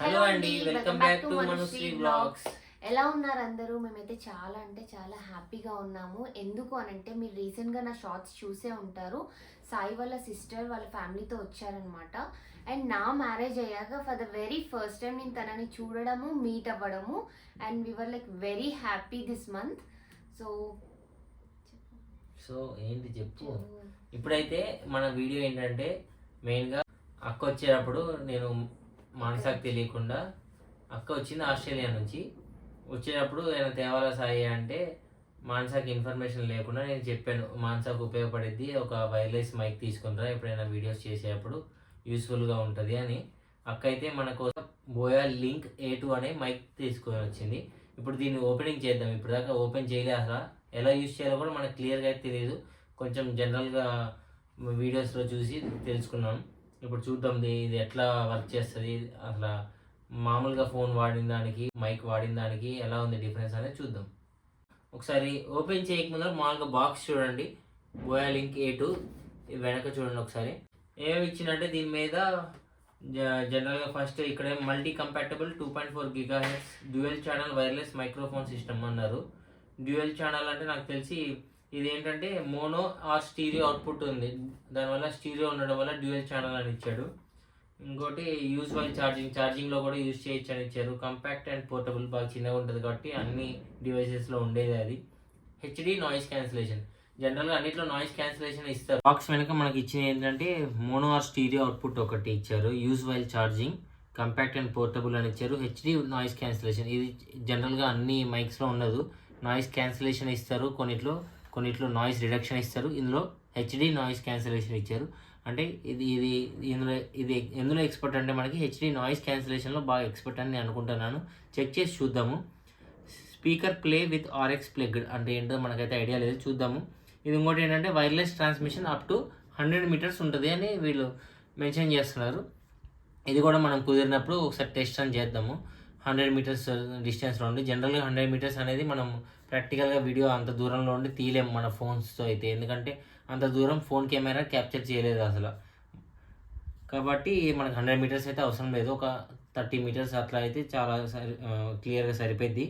Hello అండి welcome back to Manushri vlogs ఎలా ఉన్నారు అందరూ? మేమైతే చాలా అంటే చాలా హ్యాపీగా ఉన్నాము. ఎందుకు అని అంటే మీరు రీసెంట్గా నా షార్ట్స్ చూసే ఉంటారు. సాయి వాళ్ళ సిస్టర్ వాళ్ళ ఫ్యామిలీతో వచ్చారనమాట అండ్ నా మ్యారేజ్ అయ్యాక for the very first time నేను తనని చూడడము మీట్ అవ్వడము and we're like very happy this month so so ఏంటి చెప్పు? ఇప్పుడైతే మన వీడియో ఏంటంటే మెయిన్గా అక్క వచ్చేటప్పుడు నేను మానసాకి తెలియకుండా అక్క వచ్చింది ఆస్ట్రేలియా నుంచి. వచ్చేటప్పుడు ఆయన తేవాలా సాయి అంటే మానసాకి ఇన్ఫర్మేషన్ లేకుండా నేను చెప్పాను మానసాకు ఉపయోగపడేది ఒక వైర్లెస్ మైక్ తీసుకుంటారా ఎప్పుడైనా వీడియోస్ చేసేటప్పుడు యూస్ఫుల్గా ఉంటుంది అని. అక్క అయితే మన కోసం బోయా లింక్ ఏ టూ అనే మైక్ తీసుకొని వచ్చింది. ఇప్పుడు దీన్ని ఓపెనింగ్ చేద్దాం ఇప్పుడు దాకా ఓపెన్ చేయలే అసలు ఎలా యూస్ చేయాలో కూడా మనకు క్లియర్గా అయితే తెలియదు కొంచెం జనరల్గా వీడియోస్లో చూసి తెలుసుకున్నాం. ఇప్పుడు చూద్దాం ఇది ఇది ఎట్లా వర్క్ చేస్తుంది? అసలు మామూలుగా ఫోన్ వాడిన దానికి మైక్ వాడిన దానికి ఎలా ఉంది డిఫరెన్స్ అనేది చూద్దాం. ఒకసారి ఓపెన్ చేయకముందు మామూలుగా బాక్స్ చూడండి. బోయా లింక్ ఏ టూ వెనక చూడండి ఒకసారి. ఏమేమి ఇచ్చిందంటే దీని మీద జ- జనరల్గా ఫస్ట్ ఇక్కడ multi compatible two point four gigahertz dual channel wireless microphone system అన్నారు. డ్యూయల్ ఛానల్ అంటే నాకు తెలిసి ఇది ఏంటంటే మోనో ఆర్ స్టీరియో అవుట్పుట్ ఉంది. దానివల్ల స్టీరియో ఉండడం వల్ల డ్యూయల్ ఛానల్ అని ఇచ్చాడు. ఇంకోటి యూజ్ వైల్ ఛార్జింగ్. ఛార్జింగ్లో కూడా యూజ్ చేయొచ్చు అని ఇచ్చారు. కంపాక్ట్ అండ్ పోర్టబుల్ బాగా చిన్నగా ఉంటుంది కాబట్టి అన్ని డివైసెస్లో ఉండేది అది. HD noise cancellation. జనరల్గా అన్నిట్లో నాయిస్ క్యాన్సిలేషన్ ఇస్తారు. బాక్స్ వెనుక మనకి ఇచ్చింది ఏంటంటే మోనో ఆర్ స్టీరియో అవుట్పుట్ ఒకటి ఇచ్చారు. Use while charging compact and portable అని ఇచ్చారు. HD noise cancellation. ఇది జనరల్గా అన్ని మైక్స్లో ఉండదు. నాయిస్ క్యాన్సిలేషన్ ఇస్తారు కొన్నిట్లో. కొన్నిట్లో నాయిస్ రిడక్షన్ ఇస్తారు. ఇందులో హెచ్డి నాయిస్ క్యాన్సిలేషన్ ఇచ్చారు. అంటే ఇది ఇది ఇందులో ఇది ఎందులో ఎక్స్పర్ట్ అంటే మనకి హెచ్డి నాయిస్ క్యాన్సిలేషన్లో బాగా ఎక్స్పర్ట్ అని నేను అనుకుంటున్నాను. చెక్ చేసి చూద్దాము. Speaker play with RX plugged అంటే ఏంటో మనకైతే ఐడియా లేదు. చూద్దాము. ఇది ఇంకోటి ఏంటంటే wireless transmission up to hundred metres ఉంటుంది అని వీళ్ళు మెన్షన్ చేస్తున్నారు. ఇది కూడా మనం కుదిరినప్పుడు ఒకసారి టెస్ట్ అని చేద్దాము. హండ్రెడ్ మీటర్స్ డిస్టెన్స్లో ఉండి జనరల్గా హండ్రెడ్ మీటర్స్ అనేది మనం ప్రాక్టికల్గా వీడియో అంత దూరంలో ఉండి తీయలేము మన ఫోన్స్తో అయితే. ఎందుకంటే అంత దూరం ఫోన్ కెమెరా క్యాప్చర్ చేయలేదు అసలు. కాబట్టి మనకు హండ్రెడ్ మీటర్స్ అయితే అవసరం లేదు. ఒక థర్టీ మీటర్స్ అట్లా అయితే చాలా సరి క్లియర్గా సరిపోద్ది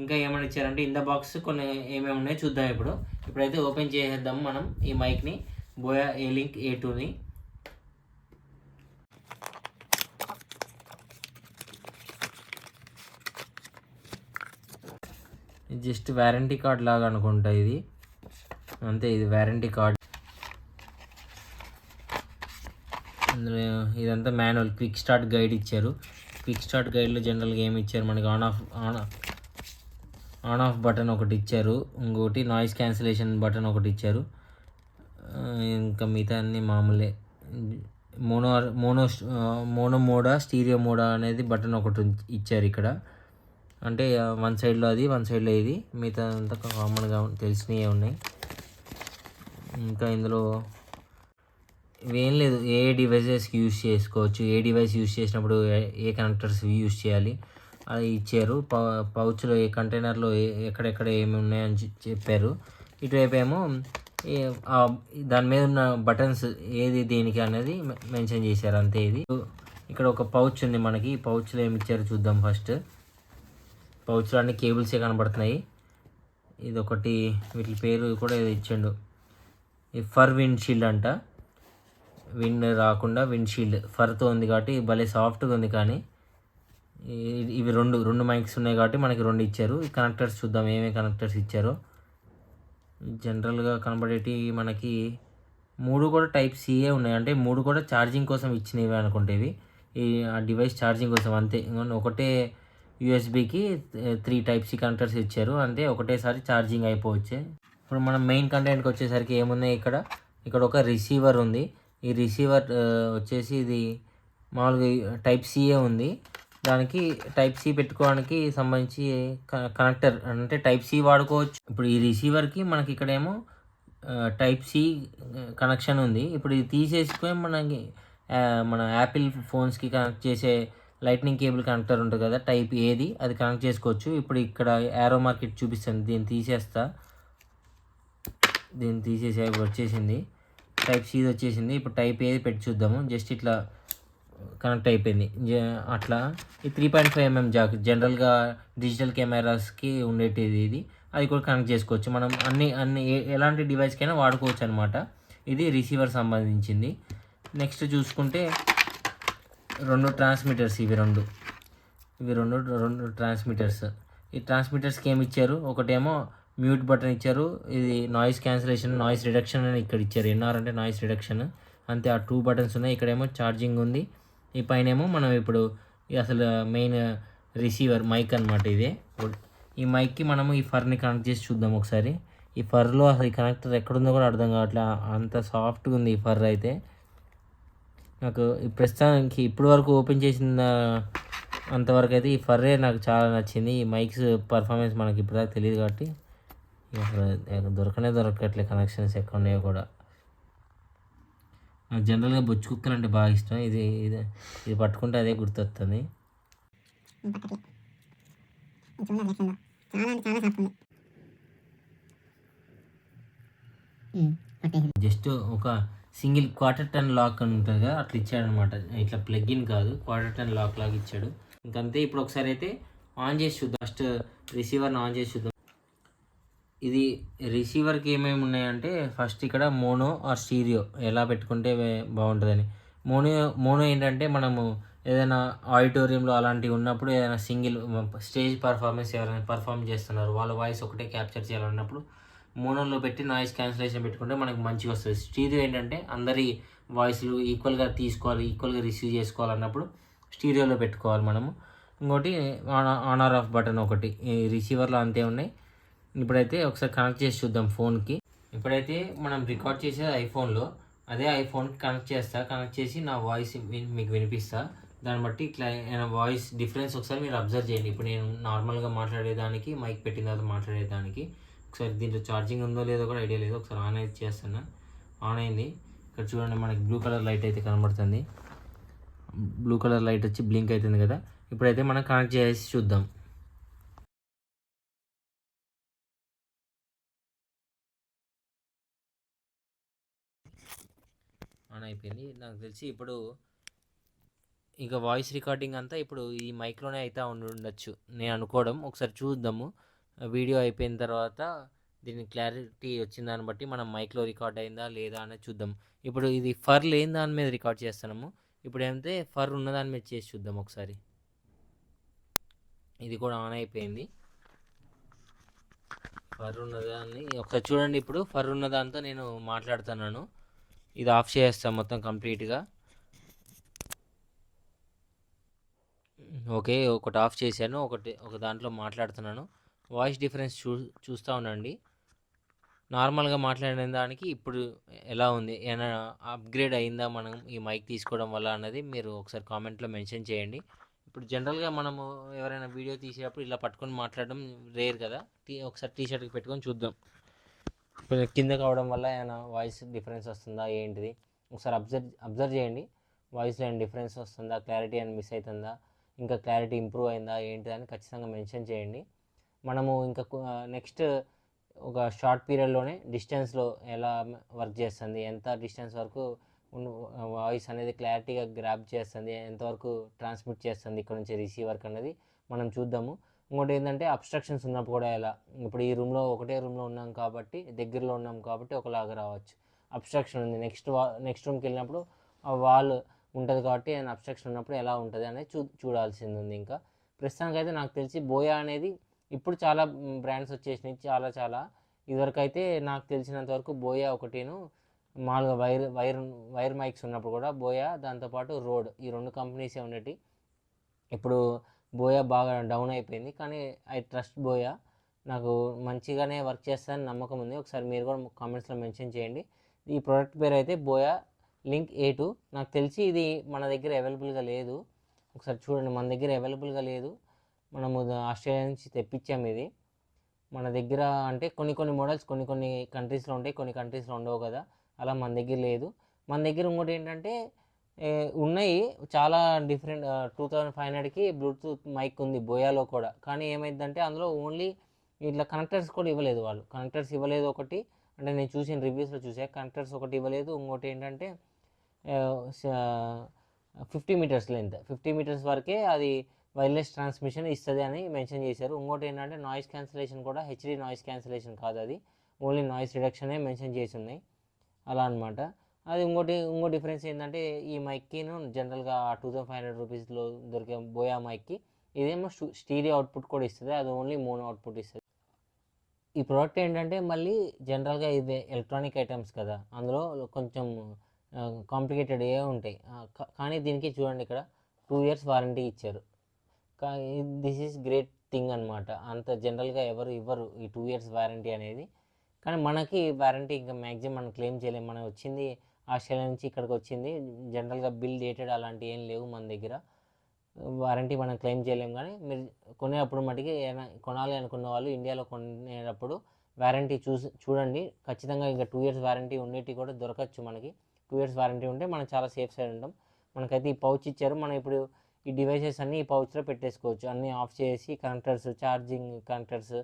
ఇంకా ఏమైనా ఇచ్చారంటే ఇన్ ద బాక్స్ కొన్ని ఏమేమి ఉన్నాయో చూద్దాం ఇప్పుడు. ఇప్పుడైతే ఓపెన్ చేసేద్దాం మనం ఈ మైక్ని బోయా ఏ లింక్ ఏ టూని ఇది జస్ట్ వ్యారంటీ కార్డ్ లాగా అనుకుంటా ఇది. అంతే ఇది వ్యారంటీ కార్డ్. అందులో ఇదంతా మాన్యువల్ క్విక్ స్టార్ట్ గైడ్ ఇచ్చారు. క్విక్ స్టార్ట్ గైడ్లో జనరల్గా ఏమి ఇచ్చారు? మనకి on off on on off button ఒకటి ఇచ్చారు. ఇంకోటి నాయిస్ క్యాన్సిలేషన్ బటన్ ఒకటి ఇచ్చారు. ఇంకా మిగతా అన్ని మామూలే. మోనో మోనో మోనో మోడా స్టీరియో మోడా అనేది బటన్ ఒకటి ఇచ్చారు ఇక్కడ. అంటే వన్ సైడ్లో అది వన్ సైడ్లో ఇది. మిగతా అంతా కామన్గా తెలిసినవి ఉన్నాయి. ఇంకా ఇందులో ఇవేం లేదు. ఏ డివైజెస్కి యూజ్ చేసుకోవచ్చు. ఏ డివైస్ యూజ్ చేసినప్పుడు ఏ- ఏ కనెక్టర్స్ యూస్ చేయాలి అది ఇచ్చారు. పౌ పౌచ్లో ఏ కంటైనర్లో ఏ ఎక్కడెక్కడ ఏమి ఉన్నాయని చెప్పారు. ఇటువైపు ఏమో దాని మీద ఉన్న బటన్స్ ఏది దేనికి అనేది మెన్షన్ చేశారు. అంతే ఇది. ఇక్కడ ఒక పౌచ్ ఉంది మనకి. ఈ పౌచ్లో ఏమి ఇచ్చారు చూద్దాం ఫస్ట్. పౌచ్లో అన్ని కేబుల్సే కనబడుతున్నాయి. ఇది ఒకటి వీటి పేరు కూడా ఇది ఇచ్చిండు. ఈ ఫర్ విండ్ షీల్డ్ అంట. విండ్ రాకుండా విండ్ షీల్డ్ ఫర్తో ఉంది కాబట్టి భలే సాఫ్ట్గా ఉంది కానీ ఇవి రెండు రెండు మైక్స్ ఉన్నాయి కాబట్టి మనకి రెండు ఇచ్చారు. ఈ కనెక్టర్స్ చూద్దాం ఏమేమి కనెక్టర్స్ ఇచ్చారో. జనరల్గా కనబడేటి మనకి మూడు కూడా టైప్ సిఏ ఉన్నాయి. అంటే మూడు కూడా ఛార్జింగ్ కోసం ఇచ్చినవి అనుకుంటేవి ఈ ఆ డివైస్ ఛార్జింగ్ కోసం అంతే. ఒకటే యూఎస్బికి త్రీ టైప్ సి కనెక్టర్స్ ఇచ్చారు. అంటే ఒకటేసారి ఛార్జింగ్ అయిపోవచ్చు. ఇప్పుడు మనం మెయిన్ కంటెంట్కి వచ్చేసరికి ఏమున్నాయి ఇక్కడ? ఇక్కడ ఒక రిసీవర్ ఉంది. ఈ రిసీవర్ వచ్చేసి ఇది మామూలుగా టైప్ సిఏ ఉంది. దానికి టైప్ సి పెట్టుకోవడానికి సంబంధించి కనెక్టర్ అంటే టైప్ సి వాడుకోవచ్చు. ఇప్పుడు ఈ రిసీవర్కి మనకి ఇక్కడేమో టైప్ సి కనెక్షన్ ఉంది. ఇప్పుడు ఇది తీసేసుకొని మనకి మన యాపిల్ ఫోన్స్కి కనెక్ట్ చేసే లైట్నింగ్ కేబుల్ కనెక్టర్ ఉంటుంది కదా టైప్ ఏది అది కనెక్ట్ చేసుకోవచ్చు. ఇప్పుడు ఇక్కడ యారో మార్కెట్ చూపిస్తుంది దీన్ని తీసేస్తా. దీన్ని తీసేసే వచ్చేసింది. టైప్ సీది వచ్చేసింది. ఇప్పుడు టైప్ ఏది పెట్టి చూద్దాము. జస్ట్ ఇట్లా కనెక్ట్ అయిపోయింది. జ- అట్లా. ఈ three point five MM jack జనరల్గా డిజిటల్ కెమెరాస్కి ఉండేటిది ఇది. అది కూడా కనెక్ట్ చేసుకోవచ్చు. మనం అన్ని అన్ని ఏ- ఎలాంటి డివైస్కైనా వాడుకోవచ్చు అనమాట ఇది రిసీవర్ సంబంధించింది. నెక్స్ట్ చూసుకుంటే రెండు ట్రాన్స్మిటర్స్ ఇవి రెండు. ఇవి రెండు రెండు ట్రాన్స్మిటర్స్ ఈ ట్రాన్స్మిటర్స్కి ఏమి ఇచ్చారు ఒకటేమో మ్యూట్ బటన్ ఇచ్చారు. ఇది నాయిస్ క్యాన్సిలేషన్ నాయిస్ రిడక్షన్ అని ఇక్కడ ఇచ్చారు. ఎన్ఆర్ అంటే నాయిస్ రిడక్షన్ అంతే ఆ టూ బటన్స్ ఉన్నాయి. ఇక్కడేమో ఛార్జింగ్ ఉంది. ఈ పైన ఏమో మనం ఇప్పుడు అసలు మెయిన్ రిసీవర్ మైక్ అనమాట ఇది. ఈ మైక్కి మనము ఈ ఫర్ని కనెక్ట్ చేసి చూద్దాం ఒకసారి. ఈ ఫర్లో అసలు ఈ కనెక్టర్ ఎక్కడుందో కూడా అర్థం కావట్లే. అంత సాఫ్ట్గా ఉంది ఈ ఫర్ అయితే. నాకు ఈ ప్రస్తుతానికి ఇప్పటి వరకు ఓపెన్ చేసిన అంతవరకు అయితే ఈ ఫర్రే నాకు చాలా నచ్చింది. ఈ మైక్స్ పర్ఫార్మెన్స్ మనకి ఇప్పటిదాకా తెలియదు కాబట్టి దొరకనే దొరకట్లే కనెక్షన్స్ ఎక్కడ ఉన్నాయో కూడా. నాకు జనరల్గా బొచ్చు కుక్కలు అంటే బాగా ఇష్టం. ఇది ఇది ఇది పట్టుకుంటే అదే గుర్తొస్తుంది. జస్ట్ ఒక సింగిల్ క్వార్టర్ టన్ లాక్ అని ఉంటుంది కదా అట్లా ఇచ్చాడనమాట. ఇట్లా ప్లగ్ ఇన్ కాదు క్వార్టర్ టన్ లాక్ లాగా ఇచ్చాడు. ఇంకంతే ఇప్పుడు ఒకసారి అయితే ఆన్ చేసి చూద్దాం. ఫస్ట్ రిసీవర్ని ఆన్ చేసి చూద్దాం. ఇది రిసీవర్కి ఏమేమి ఉన్నాయంటే ఫస్ట్ ఇక్కడ మోనో ఆర్ స్టీరియో ఎలా పెట్టుకుంటే బాగుంటుందని. మోనో మోనో ఏంటంటే మనము ఏదైనా ఆడిటోరియంలో అలాంటివి ఉన్నప్పుడు ఏదైనా సింగిల్ స్టేజ్ పర్ఫార్మెన్స్ ఎవరైనా పర్ఫామ్ చేస్తున్నారు వాళ్ళ వాయిస్ ఒకటే క్యాప్చర్ చేయాలన్నప్పుడు మోనోలో పెట్టి నాయిస్ క్యాన్సిలేషన్ పెట్టుకుంటే మనకు మంచిగా వస్తుంది. స్టీరియో ఏంటంటే అందరి వాయిస్లు ఈక్వల్గా తీసుకోవాలి ఈక్వల్గా రిసీవ్ చేసుకోవాలన్నప్పుడు స్టీరియోలో పెట్టుకోవాలి మనము. ఇంకోటి on on or off button ఒకటి. ఈ రిసీవర్లో అంతే ఉన్నాయి. ఇప్పుడైతే ఒకసారి కనెక్ట్ చేసి చూద్దాం ఫోన్కి. ఇప్పుడైతే మనం రికార్డ్ చేసేది ఐఫోన్లో అదే ఐఫోన్కి కనెక్ట్ చేస్తా. కనెక్ట్ చేసి నా వాయిస్ విన్- మీకు వినిపిస్తా. దాన్ని బట్టి ఇట్లా వాయిస్ డిఫరెన్స్ ఒకసారి మీరు అబ్జర్వ్ చేయండి. ఇప్పుడు నేను నార్మల్గా మాట్లాడేదానికి మైక్ పెట్టిన తర్వాత మాట్లాడేదానికి. ఒకసారి దీంట్లో ఛార్జింగ్ ఉందో లేదో కూడా ఐడియా లేదు. ఒకసారి ఆన్ అయితే చేస్తాను ఆన్ అయింది. ఇక్కడ చూడండి మనకి బ్లూ కలర్ లైట్ అయితే కనబడుతుంది. బ్లూ కలర్ లైట్ వచ్చి బ్లింక్ అవుతుంది కదా. ఇప్పుడైతే మనం కనెక్ట్ చేసి చూద్దాం. ఆన్ అయిపోయింది. నాకు తెలిసి ఇప్పుడు ఇంకా వాయిస్ రికార్డింగ్ అంతా ఇప్పుడు ఈ మైక్లోనే అయితే ఉండి ఉండొచ్చు. నేను అనుకోవడం. ఒకసారి చూద్దాము. వీడియో అయిపోయిన తర్వాత దీని క్లారిటీ వచ్చిన దాన్ని బట్టి మనం మైక్లో రికార్డ్ అయిందా లేదా అనేది చూద్దాం. ఇప్పుడు ఇది ఫర్ లేని దాని మీద రికార్డ్ చేస్తున్నాము. ఇప్పుడు ఏమంటే ఫర్ ఉన్న దాని మీద చేసి చూద్దాం ఒకసారి. ఇది కూడా ఆన్ అయిపోయింది. ఫర్ ఉన్నదాన్ని ఒకసారి చూడండి ఇప్పుడు ఫర్ ఉన్న దాంతో నేను మాట్లాడుతున్నాను. ఇది ఆఫ్ చేస్తాం మొత్తం కంప్లీట్గా. ఓకే ఒకటి ఆఫ్ చేశాను ఒకటి ఒక దాంట్లో మాట్లాడుతున్నాను. వాయిస్ డిఫరెన్స్ చూ చూస్తూ ఉండండి. నార్మల్గా మాట్లాడిన దానికి ఇప్పుడు ఎలా ఉంది? ఏమైనా అప్గ్రేడ్ అయిందా మనం ఈ మైక్ తీసుకోవడం వల్ల అన్నది మీరు ఒకసారి కామెంట్లో మెన్షన్ చేయండి. ఇప్పుడు జనరల్గా మనము ఎవరైనా వీడియో తీసేటప్పుడు ఇలా పట్టుకొని మాట్లాడడం రేర్ కదా? టీ ఒకసారి టీ షర్ట్కి పెట్టుకొని చూద్దాం. కొంచెం కింద కావడం వల్ల ఏమైనా వాయిస్ డిఫరెన్స్ వస్తుందా ఏంటిది? ఒకసారి అబ్జర్వ్ అబ్జర్వ్ చేయండి. వాయిస్లో ఏమైనా డిఫరెన్స్ వస్తుందా క్లారిటీ అని మిస్ అవుతుందా? ఇంకా క్లారిటీ ఇంప్రూవ్ అయిందా ఏంటిది అని ఖచ్చితంగా మెన్షన్ చేయండి. మనము ఇంకా నెక్స్ట్ ఒక షార్ట్ పీరియడ్లోనే డిస్టెన్స్లో ఎలా వర్క్ చేస్తుంది ఎంత డిస్టెన్స్ వరకు వాయిస్ అనేది క్లారిటీగా గ్రాప్ చేస్తుంది ఎంతవరకు ట్రాన్స్మిట్ చేస్తుంది ఇక్కడ నుంచి రిసీవర్కి అనేది మనం చూద్దాము. ఇంకోటి ఏంటంటే అబ్స్ట్రక్షన్స్ ఉన్నప్పుడు కూడా ఎలా ఇప్పుడు ఈ రూమ్లో ఒకటే రూమ్లో ఉన్నాం కాబట్టి దగ్గరలో ఉన్నాం కాబట్టి ఒకలాగా రావచ్చు. అబ్స్ట్రక్షన్ ఉంది. నెక్స్ట్ వా నెక్స్ట్ రూమ్కి వెళ్ళినప్పుడు ఆ వాల్ ఉంటుంది కాబట్టి ఆయన అబ్స్ట్రక్షన్ ఉన్నప్పుడు ఎలా ఉంటుంది అనేది చూ చూడాల్సింది ఉంది ఇంకా. ప్రస్తుతానికైతే నాకు తెలిసి బోయా అనేది ఇప్పుడు చాలా బ్రాండ్స్ వచ్చేసినాయి చాలా చాలా. ఇదివరకు అయితే నాకు తెలిసినంత వరకు బోయా ఒకటిను మామూలుగా వైర్ వైర్ వైర్ మైక్స్ ఉన్నప్పుడు కూడా బోయా దాంతోపాటు రోడ్ ఈ రెండు కంపెనీసే ఉండేటి. ఇప్పుడు బోయా బాగా డౌన్ అయిపోయింది కానీ ఐ ట్రస్ట్ బోయా. నాకు మంచిగానే వర్క్ చేస్తానని నమ్మకం ఉంది. ఒకసారి మీరు కూడా కామెంట్స్లో మెన్షన్ చేయండి. ఈ ప్రోడక్ట్ పేరు అయితే బోయా లింక్ ఏ టూ. నాకు తెలిసి ఇది మన దగ్గర అవైలబుల్గా లేదు. ఒకసారి చూడండి మన దగ్గర అవైలబుల్గా లేదు. మనము ఆస్ట్రేలియా నుంచి తెప్పించాము ఇది. మన దగ్గర అంటే కొన్ని కొన్ని మోడల్స్ కొన్ని కొన్ని కంట్రీస్లో ఉంటాయి కొన్ని కంట్రీస్లో ఉండవు కదా. అలా మన దగ్గర లేదు. మన దగ్గర ఇంకోటి ఏంటంటే ఉన్నాయి. చాలా డిఫరెంట్ టూ థౌజండ్ ఫైవ్ హండ్రెడ్కి బ్లూటూత్ మైక్ ఉంది బోయాలో కూడా. కానీ ఏమైందంటే అందులో ఓన్లీ ఇట్లా కనెక్టర్స్ కూడా ఇవ్వలేదు వాళ్ళు. కనెక్టర్స్ ఇవ్వలేదు ఒకటి. అంటే నేను చూసిన రివ్యూస్లో చూసా కనెక్టర్స్ ఒకటి ఇవ్వలేదు. ఇంకోటి ఏంటంటే fifty metres length fifty metres వరకే అది వైర్లెస్ ట్రాన్స్మిషన్ ఇస్తుంది అని మెన్షన్ చేశారు. ఇంకోటి ఏంటంటే నాయిస్ క్యాన్సిలేషన్ కూడా హెచ్డి నాయిస్ క్యాన్సిలేషన్ కాదు అది. ఓన్లీ నాయిస్ రిడక్షనే మెన్షన్ చేసి ఉన్నాయి అలా అనమాట అది ఇంకోటి ఇంకో డిఫరెన్స్ ఏంటంటే ఈ మైక్కిను జనరల్గా టూ థౌసండ్ ఫైవ్ హండ్రెడ్ రూపీస్లో దొరికే బోయా మైక్కి ఇదేమో స్టీరియో అవుట్పుట్ కూడా ఇస్తుంది. అది ఓన్లీ మోనో అవుట్పుట్ ఇస్తుంది. ఈ ప్రోడక్ట్ ఏంటంటే మళ్ళీ జనరల్గా ఇది ఎలక్ట్రానిక్ ఐటమ్స్ కదా. అందులో కొంచెం కాంప్లికేటెడ్ ఏ ఉంటాయి. కానీ దీనికి చూడండి ఇక్కడ టూ ఇయర్స్ వారంటీ ఇచ్చారు. దిస్ ఈజ్ గ్రేట్ థింగ్ అనమాట అంత జనరల్గా ఎవరు ఇవ్వరు ఈ టూ ఇయర్స్ వారంటీ అనేది. కానీ మనకి వారంటీ ఇంకా మ్యాక్సిమం మనం క్లెయిమ్ చేయలేము మనం వచ్చింది ఆస్ట్రేలియా నుంచి ఇక్కడికి వచ్చింది. జనరల్గా బిల్ డేటెడ్ అలాంటివి ఏం లేవు మన దగ్గర. వారంటీ మనం క్లెయిమ్ చేయలేము కానీ మీరు కొనేటప్పుడు మటుకి కొనాలి అనుకున్న వాళ్ళు ఇండియాలో కొనేటప్పుడు వారంటీ చూసి చూడండి. ఖచ్చితంగా ఇంకా టూ ఇయర్స్ వారంటీ ఉండేటి కూడా దొరకచ్చు మనకి. టూ ఇయర్స్ వారంటీ ఉంటే మనం చాలా సేఫ్ సైడ్ ఉంటాం. మనకైతే ఈ పౌచ్ ఇచ్చారు. మనం ఇప్పుడు ఈ డివైసెస్ అన్నీ ఈ పౌచ్లో పెట్టేసుకోవచ్చు. అన్నీ ఆఫ్ చేసి కనెక్టర్స్ ఛార్జింగ్ కనెక్టర్స్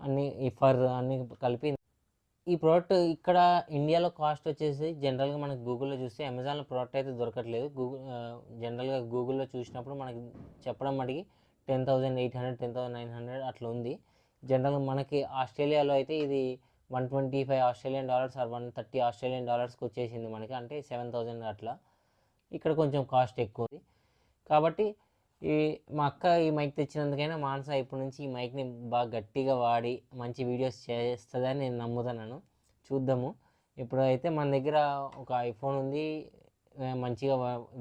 అన్నీ ఈ ఫర్ అన్నీ కలిపి ఈ ప్రోడక్ట్ ఇక్కడ ఇండియాలో కాస్ట్ వచ్చేసి జనరల్గా మనకి గూగుల్లో చూస్తే అమెజాన్లో ప్రోడక్ట్ అయితే దొరకట్లేదు. గూగుల్ జనరల్గా గూగుల్లో చూసినప్పుడు మనకి చెప్పడం మటుకి ten thousand eight hundred ten thousand nine hundred అట్లా ఉంది. జనరల్గా మనకి ఆస్ట్రేలియాలో అయితే ఇది one twenty five Australian dollars or one thirty Australian డాలర్స్కి వచ్చేసింది మనకి. అంటే సెవెన్ థౌజండ్ అట్లా. ఇక్కడ కొంచెం కాస్ట్ ఎక్కువ ఉంది. కాబట్టి ఈ మా అక్క ఈ మైక్ తెచ్చినందుకైనా మానస ఇప్పటి నుంచి ఈ మైక్ని బాగా గట్టిగా వాడి మంచి వీడియోస్ చేస్తుందని నేను నమ్ముతున్నాను. చూద్దాము. ఇప్పుడైతే మన దగ్గర ఒక ఐఫోన్ ఉంది. మంచిగా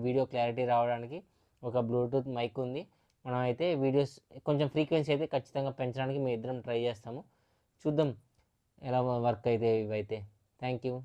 వీడియో క్లారిటీ రావడానికి ఒక బ్లూటూత్ మైక్ ఉంది. మనం అయితే వీడియోస్ కొంచెం ఫ్రీక్వెన్సీ అయితే ఖచ్చితంగా పెంచడానికి మేము ఇద్దరం ట్రై చేస్తాము. చూద్దాం ఎలా వర్క్ అయితే ఇవైతే. Thank you.